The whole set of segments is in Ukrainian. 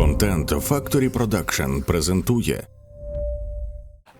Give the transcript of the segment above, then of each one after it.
Контент Factory Production презентує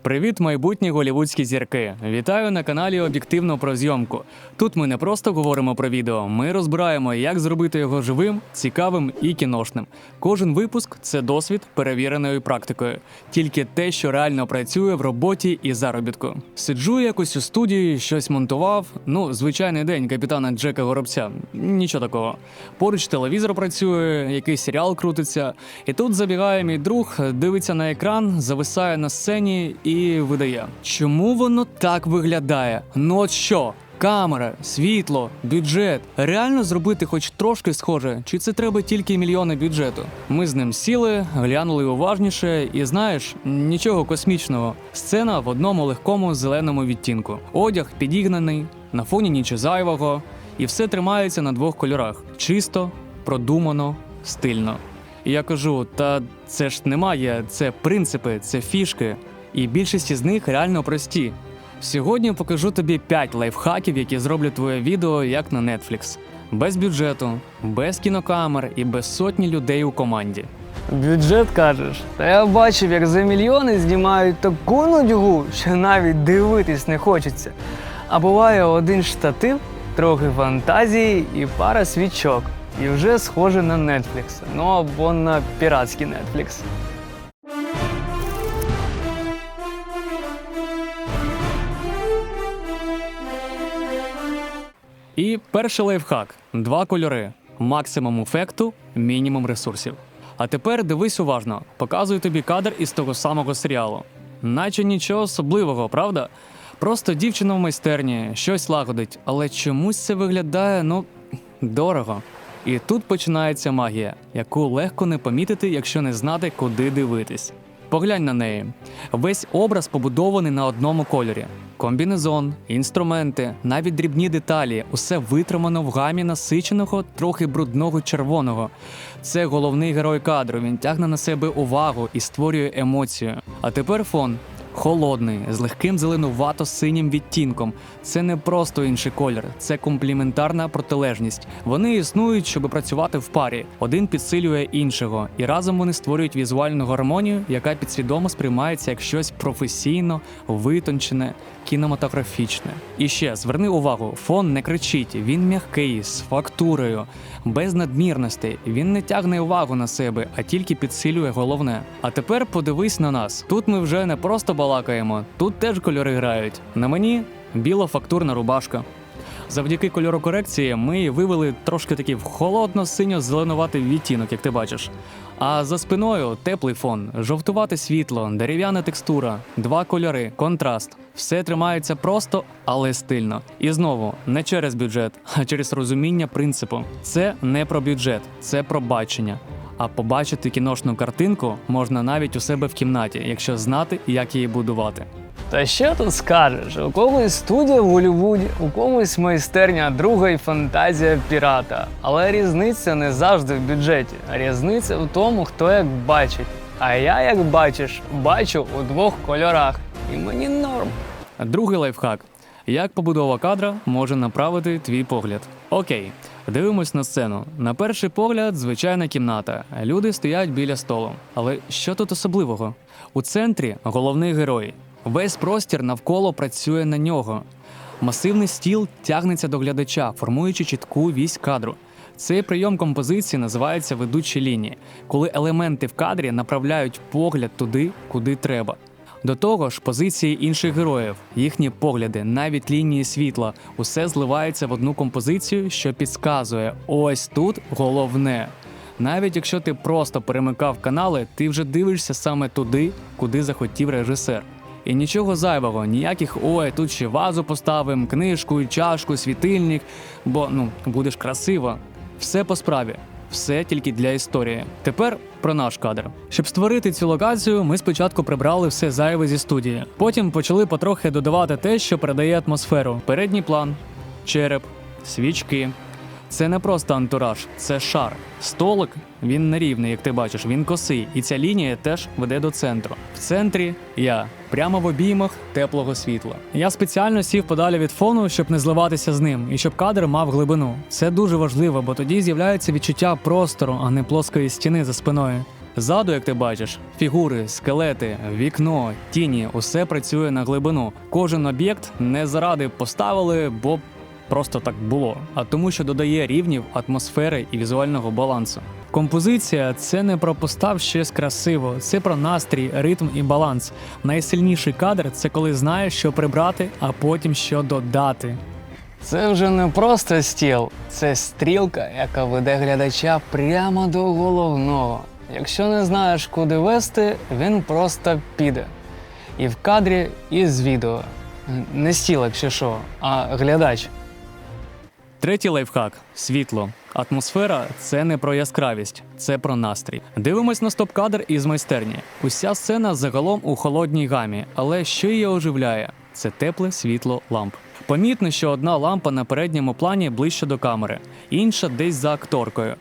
Привіт, майбутні голівудські зірки! Вітаю на каналі Об'єктивно про зйомку. Тут ми не просто говоримо про відео, ми розбираємо, як зробити його живим, цікавим і кіношним. Кожен випуск це досвід перевіреною практикою, тільки те, що реально працює в роботі і заробітку. Сиджу якось у студії, щось монтував. Ну, звичайний день капітана Джека Горобця. Нічого такого. Поруч телевізор працює, якийсь серіал крутиться. І тут забігає мій друг, дивиться на екран, зависає на сцені видає. Чому воно так виглядає? Ну от що? Камера, світло, бюджет. Реально зробити хоч трошки схоже, чи це треба тільки мільйони бюджету? Ми з ним сіли, глянули уважніше, і знаєш, нічого космічного. Сцена в одному легкому зеленому відтінку. Одяг підігнаний, на фоні нічого зайвого, і все тримається на двох кольорах: чисто, продумано, стильно. І я кажу: та це ж немає, це принципи, це фішки. І більшість із них реально прості. Сьогодні покажу тобі 5 лайфхаків, які зроблять твоє відео як на Netflix. Без бюджету, без кінокамер і без сотні людей у команді. Бюджет кажеш? Та я бачив, як за мільйони знімають таку нудьгу, що навіть дивитись не хочеться. А буває один штатив, трохи фантазії і пара свічок. І вже схоже на Netflix. Ну або на піратський Netflix. І перший лайфхак: два кольори, максимум ефекту, мінімум ресурсів. А тепер дивись уважно, показую тобі кадр із того самого серіалу. Наче нічого особливого, правда? Просто дівчина в майстерні щось лагодить, але чомусь це виглядає, ну, дорого. І тут починається магія, яку легко не помітити, якщо не знати, куди дивитись. Поглянь на неї. Весь образ побудований на одному кольорі: комбінезон, інструменти, навіть дрібні деталі усе витримано в гамі насиченого, трохи брудного червоного. Це головний герой кадру. Він тягне на себе увагу і створює емоцію. А тепер фон. Холодний, з легким зеленувато-синім відтінком. Це не просто інший колір, це компліментарна протилежність. Вони існують, щоб працювати в парі. Один підсилює іншого, і разом вони створюють візуальну гармонію, яка підсвідомо сприймається як щось професійно, витончене, кінематографічне. І ще зверни увагу, фон не кричить, він м'який, з фактурою, без надмірностей. Він не тягне увагу на себе, а тільки підсилює головне. А тепер подивись на нас. Тут ми вже не просто балакаємо, тут теж кольори грають. На мені біла фактурна рубашка. Завдяки кольорокорекції ми вивели трошки такий холодно-синьо-зеленуватий відтінок, як ти бачиш. А за спиною теплий фон, жовтувате світло, дерев'яна текстура, два кольори, контраст. Все тримається просто, але стильно. І знову не через бюджет, а через розуміння принципу. Це не про бюджет, це про бачення. А побачити кіношну картинку можна навіть у себе в кімнаті, якщо знати, як її будувати. Та що тут скажеш? У когось студія в Голлівуді, у когось майстерня друга і фантазія пірата. Але різниця не завжди в бюджеті. а Різниця в тому, хто як бачить. А я, як бачиш, бачу у двох кольорах. І мені норм. Другий лайфхак. Як побудова кадра може направити твій погляд? Окей, дивимось на сцену. На перший погляд, звичайна кімната. Люди стоять біля столу. Але що тут особливого? У центрі головний герой. Весь простір навколо працює на нього. Масивний стіл тягнеться до глядача, формуючи чітку вісь кадру. Цей прийом композиції називається ведучі лінії, коли елементи в кадрі направляють погляд туди, куди треба. До того ж, позиції інших героїв, їхні погляди, навіть лінії світла, усе зливається в одну композицію, що підказує: ось тут головне. Навіть якщо ти просто перемикав канали, ти вже дивишся саме туди, куди захотів режисер. І нічого зайвого, ніяких ой, тут ще вазу поставимо, книжку, чашку, світильник, бо ну будеш красиво. Все по справі. Все тільки для історії. Тепер про наш кадр. Щоб створити цю локацію, ми спочатку прибрали все зайве зі студії. Потім почали потрохи додавати те, що передає атмосферу: передній план, череп, свічки. Це не просто антураж, це шар. Столик він нерівний, як ти бачиш, він косий, і ця лінія теж веде до центру. В центрі я прямо в обіймах теплого світла. Я спеціально сів подалі від фону, щоб не зливатися з ним, і щоб кадр мав глибину. Це дуже важливо, бо тоді з'являється відчуття простору, а не плоскої стіни за спиною. Ззаду, як ти бачиш, фігури, скелети, вікно, тіні усе працює на глибину. Кожен об'єкт не заради поставили, бо просто так було, а тому, що додає рівнів, атмосфери і візуального балансу. Композиція це не про постав щось красиво, це про настрій, ритм і баланс. Найсильніший кадр це коли знаєш, що прибрати, а потім що додати. Це вже не просто стіл, це стрілка, яка веде глядача прямо до головного. Якщо не знаєш, куди вести, він просто піде. І в кадрі, і з відео. Не стіл, якщо що, а глядач. Третій лайфхак світло. Атмосфера це не про яскравість, це про настрій. Дивимось на стоп-кадр із майстерні. Уся сцена загалом у холодній гамі, але що її оживляє? Це тепле світло ламп. Помітно, що одна лампа на передньому плані ближче до камери, інша десь за акторкою.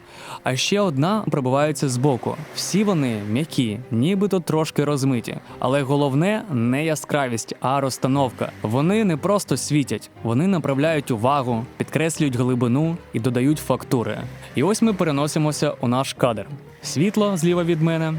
А ще одна пробивається збоку. Всі вони м'які, нібито трошки розмиті. Але головне не яскравість, а розстановка. Вони не просто світять, вони направляють увагу, підкреслюють глибину і додають фактури. І ось ми переносимося у наш кадр. Світло зліва від мене.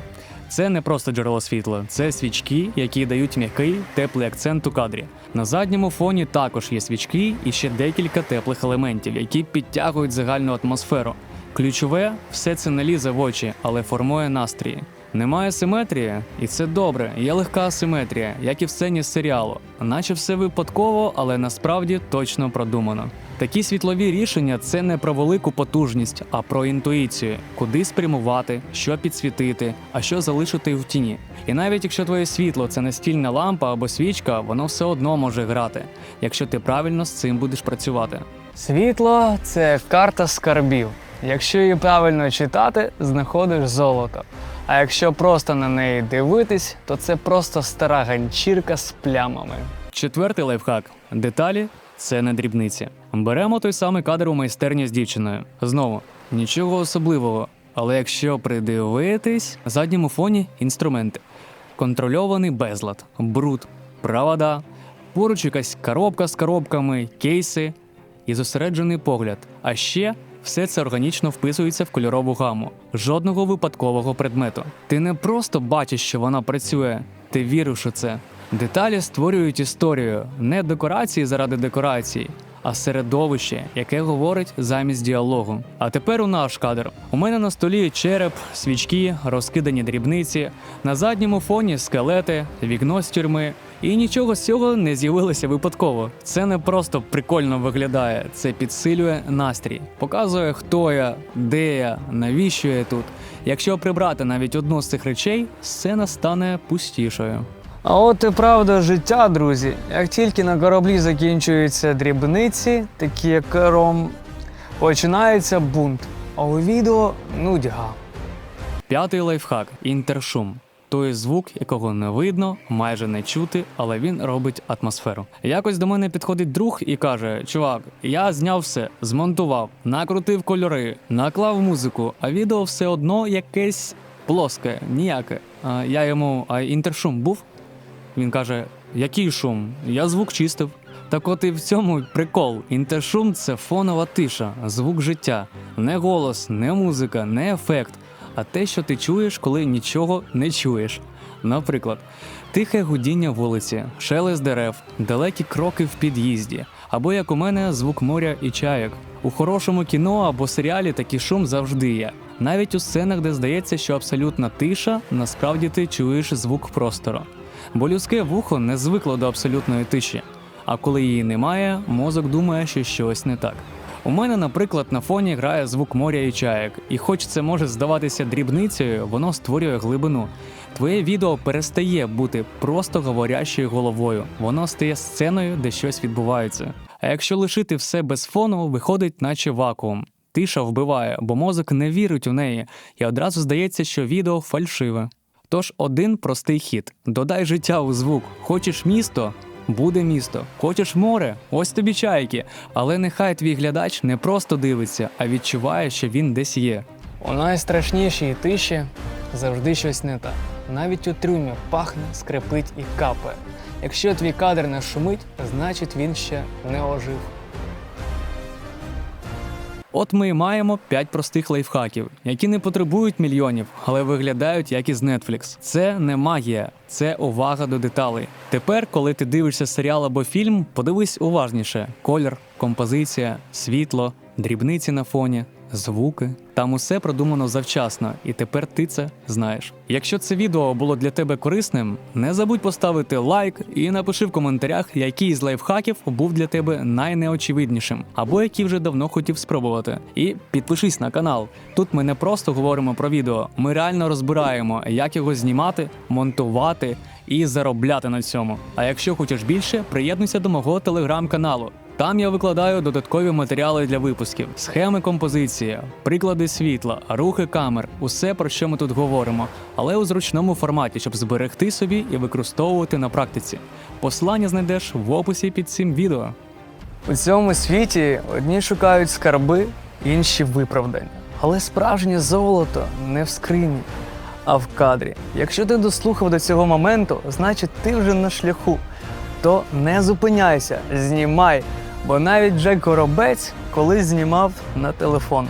Це не просто джерело світла, це свічки, які дають м'який, теплий акцент у кадрі. На задньому фоні також є свічки і ще декілька теплих елементів, які підтягують загальну атмосферу. Ключове все це не лізе в очі, але формує настрій. Немає симетрії, і це добре. Є легка асиметрія, як і в сцені з серіалу. Наче все випадково, але насправді точно продумано. Такі світлові рішення це не про велику потужність, а про інтуїцію, куди спрямувати, що підсвітити, а що залишити в тіні. І навіть якщо твоє світло це настільна лампа або свічка, воно все одно може грати, якщо ти правильно з цим будеш працювати. Світло це карта скарбів. Якщо її правильно читати, знаходиш золото. А якщо просто на неї дивитись, то це просто стара ганчірка з плямами. Четвертий лайфхак: деталі це не дрібниці. Беремо той самий кадр у майстерні з дівчиною. Знову нічого особливого. Але якщо придивитись, на задньому фоні інструменти, контрольований безлад, бруд, провода, поруч якась коробка з коробками, кейси і зосереджений погляд. А ще все це органічно вписується в кольорову гаму. Жодного випадкового предмету. Ти не просто бачиш, що вона працює, ти віриш у це. Деталі створюють історію, не декорації заради декорацій, а середовище, яке говорить замість діалогу. А тепер у наш кадр. У мене на столі череп, свічки, розкидані дрібниці, на задньому фоні скелети, вікно з тюрми. І нічого з цього не з'явилося випадково. Це не просто прикольно виглядає, це підсилює настрій, показує, хто я, де я, навіщо я тут. Якщо прибрати навіть одну з цих речей, сцена стане пустішою. А от і правда життя, друзі. Як тільки на кораблі закінчуються дрібниці, такі як ром, починається бунт. А у відео нудьга. П'ятий лайфхак інтершум. Той звук, якого не видно, майже не чути, але він робить атмосферу. Якось до мене підходить друг і каже: Чувак, я зняв все, змонтував, накрутив кольори, наклав музику, а відео все одно якесь плоске, ніяке. А я йому, а інтершум був? Він каже: Який шум? Я звук чистив. Так от і в цьому прикол. Інтершум це фонова тиша, звук життя. Не голос, не музика, не ефект, а те, що ти чуєш, коли нічого не чуєш. Наприклад, тихе гудіння вулиці, шелест дерев, далекі кроки в під'їзді, або як у мене звук моря і чаяк. У хорошому кіно або серіалі такий шум завжди є. Навіть у сценах, де здається, що абсолютна тиша, насправді ти чуєш звук простору. Бо людське вухо не звикло до абсолютної тиші. А коли її немає, мозок думає, що щось не так. У мене, наприклад, на фоні грає звук моря і чаєк, і хоч це може здаватися дрібницею, воно створює глибину. Твоє відео перестає бути просто говорящою головою, воно стає сценою, де щось відбувається. А якщо лишити все без фону, виходить, наче вакуум. Тиша вбиває, бо мозок не вірить у неї, і одразу здається, що відео фальшиве. Тож один простий хід: додай життя у звук. Хочеш місто? Буде місто. Хочеш море? Ось тобі чайки. Але нехай твій глядач не просто дивиться, а відчуває, що він десь є. У найстрашнішій тиші завжди щось не так. Навіть у трюмі пахне, скрипить і капає. Якщо твій кадр не шумить, значить він ще не ожив. От ми і маємо 5 простих лайфхаків, які не потребують мільйонів, але виглядають як із Netflix. Це не магія, це увага до деталей. Тепер, коли ти дивишся серіал або фільм, подивись уважніше: колір, композиція, світло, дрібниці на фоні. Звуки там усе продумано завчасно, і тепер ти це знаєш. Якщо це відео було для тебе корисним, не забудь поставити лайк і напиши в коментарях, який з лайфхаків був для тебе найнеочевиднішим, або який вже давно хотів спробувати. І підпишись на канал. Тут ми не просто говоримо про відео, ми реально розбираємо, як його знімати, монтувати і заробляти на цьому. А якщо хочеш більше, приєднуйся до мого телеграм-каналу. Там я викладаю додаткові матеріали для випусків, схеми композиції, приклади світла, рухи камер, усе про що ми тут говоримо, але у зручному форматі, щоб зберегти собі і використовувати на практиці. Посилання знайдеш в описі під цим відео. У цьому світі одні шукають скарби, інші виправдання. Але справжнє золото не в скрині, а в кадрі. Якщо ти дослухав до цього моменту, значить ти вже на шляху. То не зупиняйся, знімай, бо навіть Джек Горобець колись знімав на телефон.